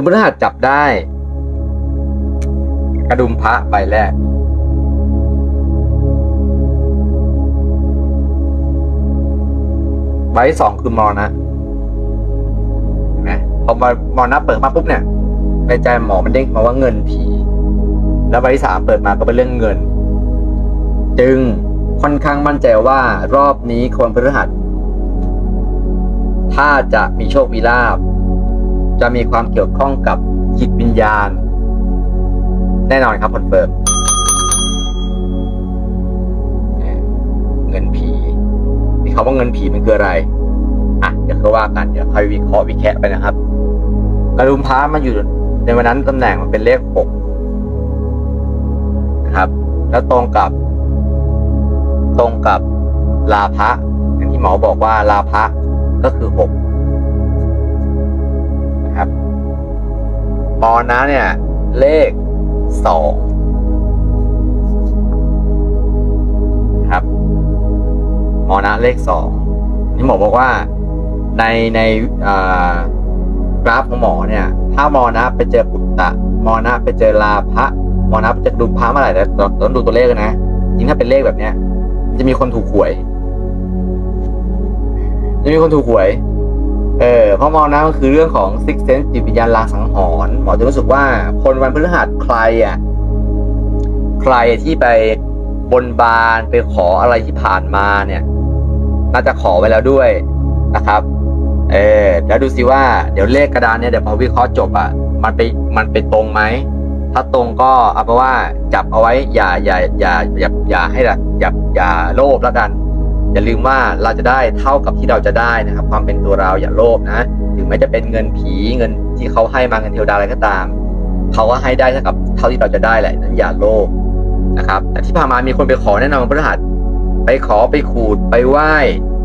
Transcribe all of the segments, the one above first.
คุณพฤหัสจับได้ กระดุมพระใบแรก ใบสองคือมรณะเห็นไหมพอมามรณะเปิดมาปุ๊บเนี่ยในใจหมอมันเด้งมาว่าเงินผี แล้วใบที่สามเปิดมาก็เป็นเรื่องเงิน จึงค่อนข้างมั่นใจว่ารอบนี้คนพฤหัส ถ้าจะมีโชคมีลาบ จะมีความเกี่ยวข้องกับจิตวิญญาณ แน่นอนครับคอนเฟิร์มเงินผีที่เขาว่าเงินผีมันคืออะไรอะเดี๋ยวเขาว่ากันเดี๋ยวค่อยวิเคราะห์วิแคะไปนะครับกระดุมพระมันอยู่ในวันนั้นตำแหน่งมันเป็นเลขหกนะครับ แล้วตรงกับ ตรงกับลาภะอย่างที่หมอบอกว่าลาภะก็คือหก มอนะเนี่ย เลขสองครับมอนะเลขสองนี่หมอบอกว่าในในกราฟของหมอเนี่ย ถ้ามอนะไปเจอปุตตะมอนะไปเจอลาภะมอนะไปเจอดุมพระเมื่อไหร่แต่ต้องดูตัวเลขนะยิ่งถ้าเป็นเลขแบบเนี้ย จะมีคนถูกหวย จะมีคนถูกหวย เออเพราะมองนะมันคือเรื่องของซิกเซนจิตวิญญาณลางสังหรณ์หมอจะรู้สึกว่าคนวันพฤหัสใครอะใครที่ไปบนบานไปขออะไรที่ผ่านมาเนี่ย น่าจะขอไว้แล้วด้วยนะครับ เออแล้วดูสิว่าเดี๋ยวเลขกระดานเนี่ยเดี๋ยวพอวิเคราะห์จบอะมันไปมันไปตรงไหมถ้าตรงก็เอาเป็นว่าจับเอาไว้อย่าอย่าอย่าอย่าอย่าให้ละอย่าอย่าโลภแล้วกัน อย่าลืมว่าเราจะได้เท่ากับที่เราจะได้นะครับ ความเป็นตัวเราอย่าโลภนะถึงแม้จะเป็นเงินผีเงินที่เขาให้มาเงินเทวดาอะไรก็ตามเขาก็ให้ได้เท่ากับเท่าที่เราจะได้แหละนั้นอย่าโลภนะครับ แต่ที่ผ่านมามีคนไปขอแน่นอนพฤหัสไปขอไปขูดไปไหว้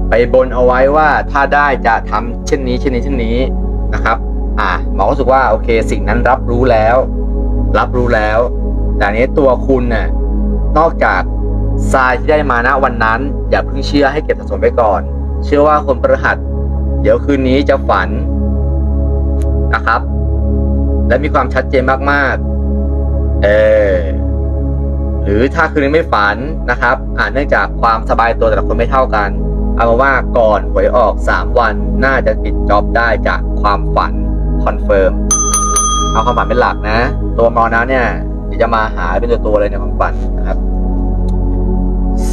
ไปบนเอาไว้ว่าถ้าได้จะทำเช่นนี้เช่นนี้เช่นนี้นะครับ อ่าหมอก็รู้สึกว่าโอเค สิ่งนั้นรับรู้แล้ว รับรู้แล้วแต่นนี้ตัวคุณน่ะนอกจาก ทรายที่ได้มาณวันนั้น อย่าเพิ่งเชื่อให้เก็บสะสมไว้ก่อน เชื่อว่าคนประหัส เดี๋ยวคืนนี้จะฝันนะครับ และมีความชัดเจนมากๆ เออหรือถ้าคืนนี้ไม่ฝันนะครับอ่าเนื่องจากความสบายตัวแต่ละคนไม่เท่ากัน เอามาว่าก่อนหวยออก 3 วันน่าจะปิดจ็อบได้จากความฝันคอนเฟิร์มเอาความฝันเป็นหลักนะ ตัวมรณะเนี่ยจะมาหาเป็นตัวตัวเลยในความฝันนะครับ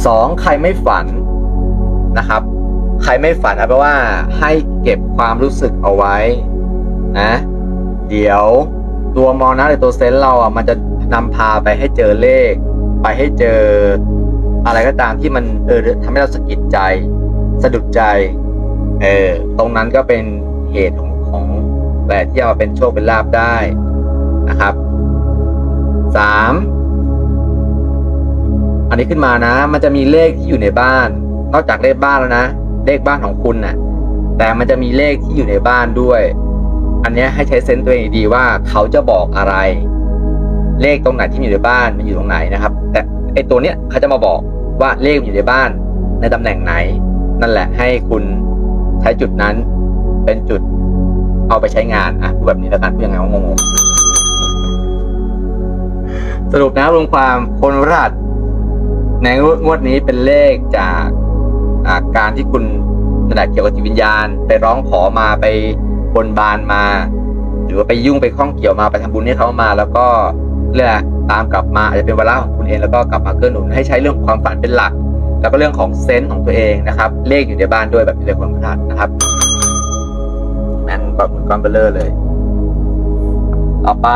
สองใครไม่ฝันนะครับ ใครไม่ฝันเอาเป็นว่าให้เก็บความรู้สึกเอาไว้นะ เดี๋ยวตัวมรณะหรือตัวเซนส์เราอะมันจะนำพาไปให้เจอเลข ไปให้เจออะไรก็ตามที่มันเออทำให้เราสะกิดใจ สะดุดใจเออตรงนั้นก็เป็นเหตุของของแต่ที่จะมาเป็นโชคเป็นลาบได้นะครับสาม นี้ขึ้นมานะ มันจะมีเลขที่อยู่ในบ้าน นอกจากเลขบ้านแล้วนะ เลขบ้านของคุณน่ะ แต่มันจะมีเลขที่อยู่ในบ้านด้วย อันนี้ให้ใช้เซนส์ตัวเองดีว่าเขาจะบอกอะไร เลขตรงไหนที่อยู่ในบ้านมันอยู่ตรงไหนนะครับ แต่ไอตัวเนี้ยเขาจะมาบอกว่าเลขอยู่ในบ้าน ในตำแหน่งไหน นั่นแหละให้คุณใช้จุดนั้น เป็นจุดเอาไปใช้งานอะแบบนี้แล้วกันพูดยังไงว่างงสรุปนะรวมความคนราช ในงวดนี้เป็นเลขจากาการที่คุณนั่นแหละเกี่ยวกับจิตวิญญาณ ไปร้องขอมาไปบนบานมา หรือว่าไปยุ่งไปข้องเกี่ยวมาไปทำบุญให้เขามา แล้วก็เรียกอะไรตามกลับมาอาจจะเป็นเวลาของคุณเองแล้วก็กลับมาเกื้อหนุนให้ใช้เรื่องความฝันเป็นหลัก แล้วก็เรื่องของเซนส์ของตัวเองนะครับ เลขอยู่ในบ้านด้วยแบบเรียกความพลาดนะครับนั่นแบบเหมือนก้อนเบลเลอร์เลย ต่อไป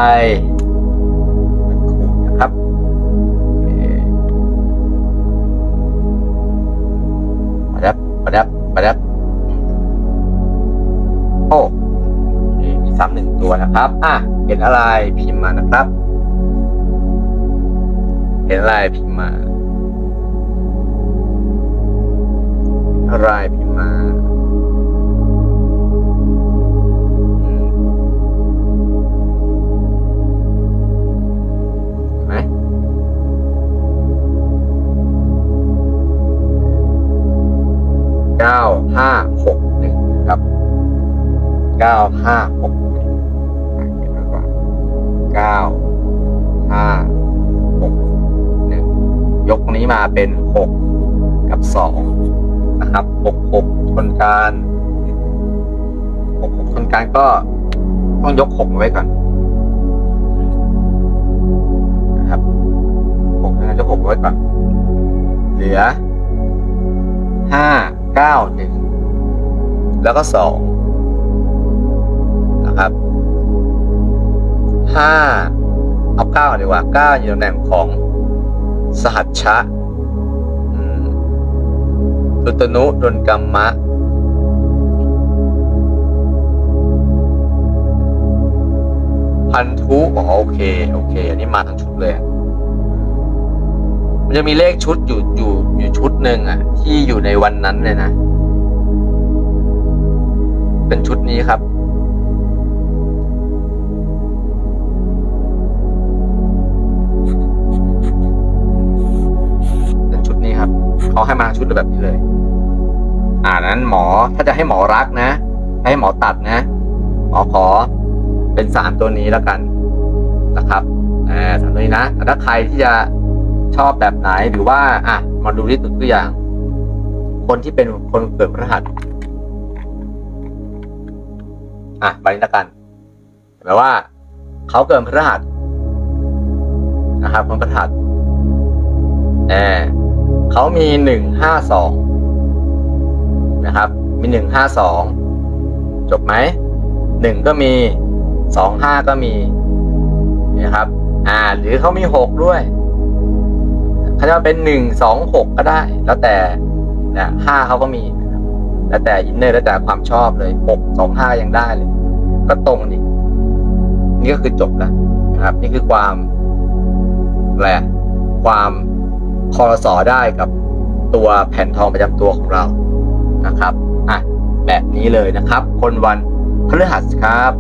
มาดับมาดับมาดับโอ้มีซ้ำหนึ่งตัวนะครับ อะเห็นอะไรพิมพ์มานะครับ เห็นอะไรพิมพ์มาอะไรพิมพ์มา ห้าหกหนึ่งครับเก้าห้าหกเนไว้ก่อนเก้าห้าหกหนึ่งยกนี้มาเป็นหกกับสองนะครับหกหกคนการหกหกคนการก็ต้องยกหกไว้ก่อนนะครับหกนะารยกหกไว้ก่อน เหลือห้าเก้าหนึ่ง แล้วก็สองนะครับห้าเอาเก้าดีกว่าเก้าอยู่ตำแหน่งของสหัชชะตุตนุดนกัมมะ พันธุอ๋อโอเค โอเค อันนี้มาทั้งชุดเลย มันจะมีเลขชุดอยู่อยู่อยู่ชุดหนึ่งอะ ที่อยู่ในวันนั้นเลยนะ เป็นชุดนี้ครับ เป็นชุดนี้ครับเขาให้มาชุดแบบนี้เลย อ่านั้นหมอถ้าจะให้หมอรักนะ ให้หมอตัดนะ หมอขอเป็นสามตัวนี้แล้วกันนะครับอ่าสามตัวนี้นะแต่ถ้าใครที่จะชอบแบบไหนหรือว่า อะมาดูที่ตัวอย่าง คนที่เป็นคนเกิดพฤหัส อะใบนี้ละกันแปลว่าเขาเกิดพฤหัสนะครับคนพฤหัสแอเขามีหนึ่งห้าสองนะครับ มีหนึ่งห้าสองจบไหมหนึ่งก็มีสองห้าก็มีนะครับ อ่า หรือเขามีหกด้วยเขาจะเป็นหนึ่งสองหกก็ได้ แล้วแต่นะห้าเขาก็มี แล้วแต่อินเนอร์แล้วแต่ความชอบเลยหกสองห้ายังได้เลย ก็ตรงนี่นี่ก็คือจบแล้วนะครับ นี่คือความอะไรอะความคอรสอได้กับตัวแผ่นทองประจำตัวของเรานะครับอะแบบนี้เลยนะครับ คนวันพฤหัสครับ